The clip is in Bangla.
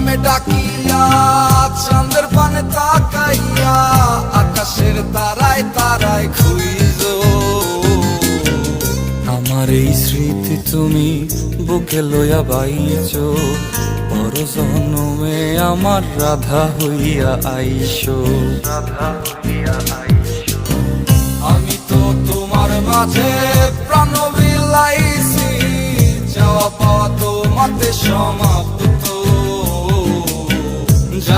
নামে ডাকিয়া চাঁদের পানে তাকাইয়া আকাশের তারায় তারায় খুইজ আমার এই স্মৃতি তুমি বুকে লইয়া বাইছ পর জন্মে আমার রাধা হইয়া আইসো। রাধা হইয়া আইসো। আমি তো তোমার মাঝে প্রাণ বিলাইছি যাওয়া পাওয়া তোমাতে সমাপ্ত